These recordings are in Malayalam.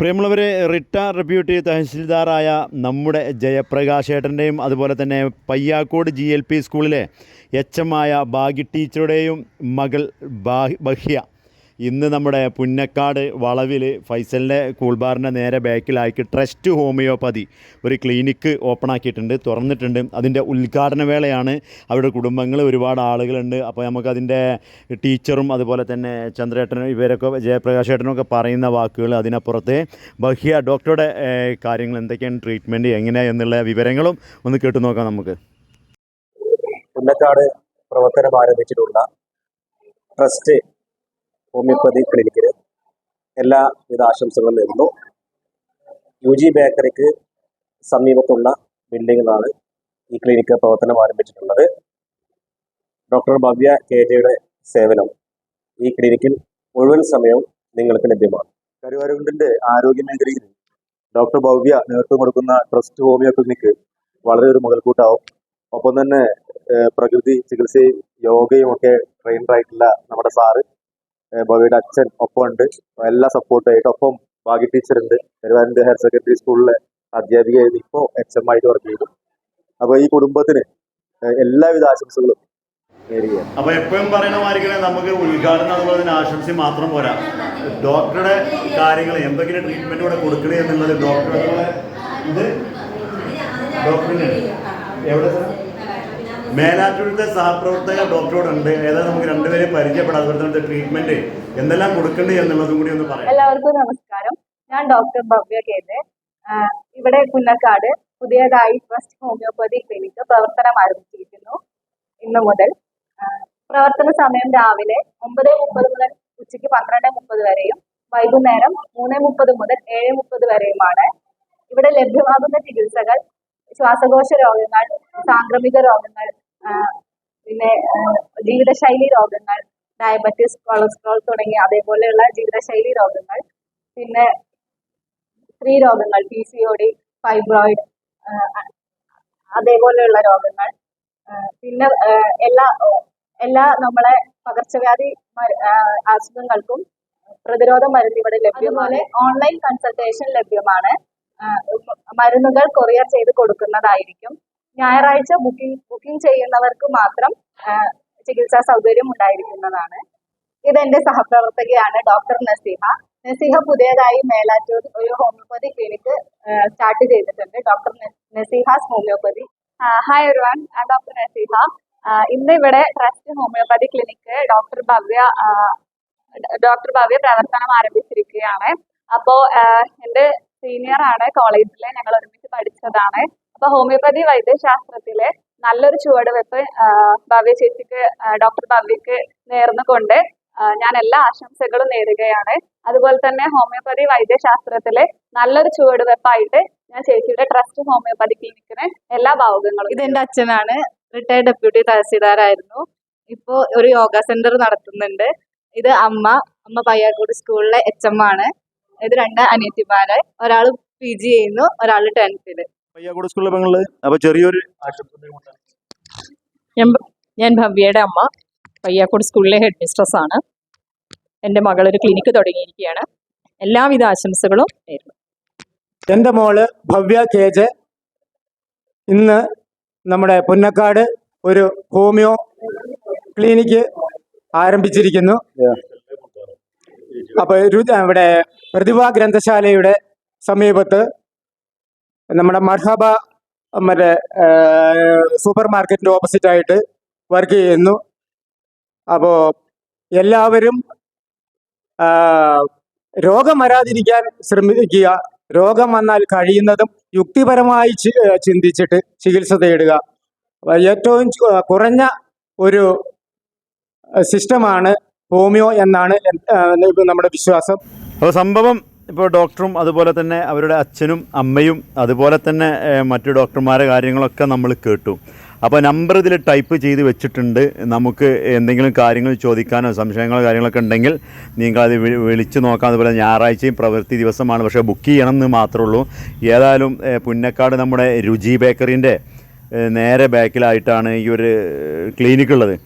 പ്രിയമുള്ളവരെ റിട്ടയർ ഡെപ്യൂട്ടി തഹസിൽദാറായ നമ്മുടെ ജയപ്രകാശ് ജയപ്രകാശേട്ടന്റെയും അതുപോലെ തന്നെ പയ്യാക്കോട് ജി എൽ പി സ്കൂളിലെ എച്ച് എം ആയ ഭാഗ്യ ടീച്ചറുടെയും മകൾ ബാഹ് ബഹ്യ ഇന്ന് നമ്മുടെ പുന്നക്കാട് വളവിൽ ഫൈസലിന്റെ കൂൾബാറിന്റെ നേരെ ബാക്കിലാക്കി ട്രസ്റ്റ് ഹോമിയോപ്പതി ഒരു ക്ലിനിക്ക് ഓപ്പൺ ആക്കിയിട്ടുണ്ട് തുറന്നിട്ടുണ്ട്. അതിന്റെ ഉദ്ഘാടന വേളയാണ്. അവിടെ കുടുംബങ്ങൾ ഒരുപാട് ആളുകളുണ്ട്. അപ്പോൾ നമുക്കതിന്റെ ടീച്ചറും അതുപോലെ തന്നെ ചന്ദ്രേട്ടനും ഇവരൊക്കെ ജയപ്രകാശ് ഏട്ടനൊക്കെ പറയുന്ന വാക്കുകൾ അതിനപ്പുറത്ത്. ബഹ്യ ഡോക്ടറുടെ കാര്യങ്ങൾ എന്തൊക്കെയാണ് ട്രീറ്റ്മെന്റ് എങ്ങനെയാണ് എന്നുള്ള വിവരങ്ങളും ഒന്ന് കേട്ടു നോക്കാം നമുക്ക്. പുന്നക്കാട് പ്രവർത്തനം ആരംഭിച്ചിട്ടുള്ള ട്രസ്റ്റ് ഹോമിയോപ്പതി ക്ലിനിക്കിന് എല്ലാവിധ ആശംസകളും നേരുന്നു. യു ജി ബേക്കറിക്ക് സമീപത്തുള്ള ബിൽഡിങ്ങിലാണ് ഈ ക്ലിനിക്ക് പ്രവർത്തനം ആരംഭിച്ചിട്ടുള്ളത്. ഡോക്ടർ ഭവ്യ കെ ജെയുടെ സേവനം ഈ ക്ലിനിക്കിൽ മുഴുവൻ സമയവും നിങ്ങൾക്ക് ലഭ്യമാണ്. കരുവാരകുണ്ടിന്റെ ആരോഗ്യ മേഖലയിൽ ഡോക്ടർ ഭവ്യ നേതൃത്വം കൊടുക്കുന്ന ട്രസ്റ്റ് ഹോമിയോ ക്ലിനിക്ക് വളരെ ഒരു മുതൽക്കൂട്ടാവും ഒപ്പം തന്നെ പ്രകൃതി ചികിത്സയും യോഗയും ഒക്കെ ട്രെയിനർ ആയിട്ടുള്ള നമ്മുടെ സാറ് ഭവ്യയുടെ അച്ഛൻ ഒപ്പം ഉണ്ട് എല്ലാ സപ്പോർട്ടായിട്ട് ഒപ്പം ഭാഗ്യ ടീച്ചർ ഉണ്ട്. കരുവാരന്റെ ഹയർ സെക്കൻഡറി സ്കൂളിലെ അധ്യാപികയായിരുന്നു ഇപ്പോൾ എച്ച് എം ആയിട്ട് വർക്ക് ചെയ്തു. അപ്പോൾ ഈ കുടുംബത്തിന് എല്ലാവിധ ആശംസകളും അപ്പൊ എപ്പോഴും പറയുന്ന മാതിരി നമുക്ക് ഉദ്ഘാടനം എന്നുള്ളതിന് ആശംസ മാത്രം പോരാ. ഡോക്ടറുടെ കാര്യങ്ങൾ എന്തെങ്കിലും ട്രീറ്റ്മെന്റ് കൂടെ കൊടുക്കണേ എന്നുള്ളത് ഡോക്ടറുടെ ഇത്? ഡോക്ടറിന് എവിടെ സാർ? മേലാറ്റൂരിലത്തെ സഹപ്രവർത്തക ഡോക്ടറോടുണ്ട്. ഏതായാലും നമുക്ക് രണ്ടുപേരെയും പരിചയപ്പെടാം. അതുപോലെ തന്നെ ട്രീറ്റ്മെന്റ് എന്തെല്ലാം കൊടുക്കണ്ടേ എന്നുള്ളതും കൂടി ഒന്ന് പറയാം. എല്ലാവർക്കും നമസ്കാരം. ഞാൻ ഡോക്ടർ ഭവ്യ കേന്ദ്ര ഇവിടെ പുന്നക്കാട് പുതിയതായി ഫസ്റ്റ് ഹോമിയോപ്പതി ക്ലിനിക്ക് പ്രവർത്തനം ആരംഭിച്ചിരിക്കുന്നു ഇന്നു മുതൽ. പ്രവർത്തന സമയം രാവിലെ ഒമ്പത് മുപ്പത് മുതൽ ഉച്ചയ്ക്ക് പന്ത്രണ്ട് മുപ്പത് വരെയും വൈകുന്നേരം മൂന്ന് മുപ്പത് മുതൽ ഏഴ് മുപ്പത് വരെയുമാണ്. ഇവിടെ ലഭ്യമാകുന്ന ചികിത്സകൾ ശ്വാസകോശ രോഗങ്ങൾ സാംക്രമിക രോഗങ്ങൾ പിന്നെ ജീവിതശൈലി രോഗങ്ങൾ ഡയബറ്റിസ് കൊളസ്ട്രോൾ തുടങ്ങിയ അതേപോലെയുള്ള ജീവിതശൈലി രോഗങ്ങൾ പിന്നെ സ്ത്രീ രോഗങ്ങൾ P C O D fibroid അതേപോലെയുള്ള രോഗങ്ങൾ പിന്നെ എല്ലാ എല്ലാ നമ്മളെ പകർച്ചവ്യാധി അസുഖങ്ങൾക്കും പ്രതിരോധ മരുന്ന് ഇവിടെ ലഭ്യമാണ്. ഓൺലൈൻ കൺസൾട്ടേഷൻ ലഭ്യമാണ്. മരുന്നുകൾ കൊറിയർ ചെയ്ത് കൊടുക്കുന്നതായിരിക്കും. ഞായറാഴ്ച ബുക്കിംഗ് ബുക്കിംഗ് ചെയ്യുന്നവർക്ക് മാത്രം ചികിത്സാ സൗകര്യം ഉണ്ടായിരിക്കുന്നതാണ്. ഇത് ഇതെന്റെ സഹപ്രവർത്തകയാണ് ഡോക്ടർ നസീഹ. നസീഹ പുതിയതായി മേലാറ്റൂർ ഒരു ഹോമിയോപ്പതി ക്ലിനിക്ക് സ്റ്റാർട്ട് ചെയ്തിട്ടുണ്ട്. ഡോക്ടർ നസീഹാസ് ഹോമിയോപ്പതി ഹായ് ഒരു ഡോക്ടർ നസീഹ. ഇന്ന് ഇവിടെ trust homoeopathy clinic doctor Bhavya doctor Bhavya പ്രവർത്തനം ആരംഭിച്ചിരിക്കുകയാണ്. അപ്പോ എന്റെ സീനിയർ ആണ്. കോളേജിലെ ഞങ്ങൾ ഒരുമിച്ച് പഠിച്ചതാണ്. അപ്പൊ ഹോമിയോപ്പതി വൈദ്യശാസ്ത്രത്തിലെ നല്ലൊരു ചുവടുവെപ്പ് ഭവ്യ ചേച്ചിക്ക് ഡോക്ടർ ഭവ്യക്ക് നേർന്നുകൊണ്ട് ഞാൻ എല്ലാ ആശംസകളും നേരുകയാണ്. അതുപോലെ തന്നെ ഹോമിയോപ്പതി വൈദ്യശാസ്ത്രത്തിലെ നല്ലൊരു ചുവടുവെപ്പായിട്ട് ഞാൻ ചേച്ചിയുടെ ട്രസ്റ്റ് ഹോമിയോപ്പതി ക്ലിനിക്കിന് എല്ലാ ഭാവുകങ്ങളും എന്റെ അച്ഛനാണ്. റിട്ടയർഡ് ഡെപ്യൂട്ടി തഹസീൽദാരായിരുന്നു. ഇപ്പോ ഒരു യോഗ സെന്റർ നടത്തുന്നുണ്ട്. ഇത് അമ്മ അമ്മ പയ്യാക്കോട് സ്കൂളിലെ എച്ച് എം ആണ്. ഇത് രണ്ട് അനിയത്തിമാരെ. ഒരാൾ പി ജി ചെയ്യുന്നു ഒരാൾ ടെൻത്തിൽ. പയ്യാക്കോട് സ്കൂളിലെ ചെറിയൊരു ഞാൻ ഭവ്യയുടെ അമ്മ. പയ്യാക്കോട് സ്കൂളിലെ ഹെഡ് മിസ്ട്രസ് ആണ്. എന്റെ മകൾ ഒരു ക്ലിനിക്ക് തുടങ്ങിയിരിക്കുകയാണ്. എല്ലാവിധ ആശംസകളും നേരുന്നു. എന്റെ മോൾ ഭവ്യ കേജ് ഇന്ന് നമ്മുടെ പുന്നക്കാട് ഒരു ഹോമിയോ ക്ലിനിക്ക് ആരംഭിച്ചിരിക്കുന്നു. അപ്പോൾ ഇവിടെ പ്രതിഭാ ഗ്രന്ഥശാലയുടെ സമീപത്ത് നമ്മുടെ മർഹബ മറ്റേ സൂപ്പർ ഓപ്പോസിറ്റ് ആയിട്ട് വർക്ക് ചെയ്യുന്നു. അപ്പോൾ എല്ലാവരും രോഗം വരാതിരിക്കാൻ ശ്രമിക്കുക. രോഗം വന്നാൽ കഴിയുന്നതും യുക്തിപരമായി ചിന്തിച്ചിട്ട് ചികിത്സ തേടുക. ഏറ്റവും കുറഞ്ഞ ഒരു സിസ്റ്റമാണ് ഹോമിയോ എന്നാണ് നമ്മുടെ വിശ്വാസം. അപ്പോൾ സംഭവം ഇപ്പോൾ ഡോക്ടറും അതുപോലെ തന്നെ അവരുടെ അച്ഛനും അമ്മയും അതുപോലെ തന്നെ മറ്റു ഡോക്ടർമാരെ കാര്യങ്ങളൊക്കെ നമ്മൾ കേട്ടു. അപ്പോൾ നമ്പർ ഇതിൽ ടൈപ്പ് ചെയ്ത് വെച്ചിട്ടുണ്ട്. നമുക്ക് എന്തെങ്കിലും കാര്യങ്ങൾ ചോദിക്കാനോ സംശയങ്ങളോ കാര്യങ്ങളൊക്കെ ഉണ്ടെങ്കിൽ നിങ്ങൾ അത് വിളിച്ച് നോക്കാം. അതുപോലെ ഞായറാഴ്ചയും പ്രവൃത്തി ദിവസമാണ്. പക്ഷേ ബുക്ക് ചെയ്യണം എന്ന് മാത്രമേ ഉള്ളൂ. ഏതായാലും പുന്നക്കാട് നമ്മുടെ രുചി ബേക്കറിന്റെ നേരെ ബാക്കിലായിട്ടാണ് ഈ ഒരു ക്ലിനിക്ക് ഉള്ളത്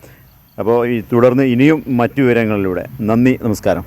അപ്പോൾ ഈ തുടർന്ന് ഇനിയും മറ്റു വിവരങ്ങളിലൂടെ. നന്ദി നമസ്കാരം.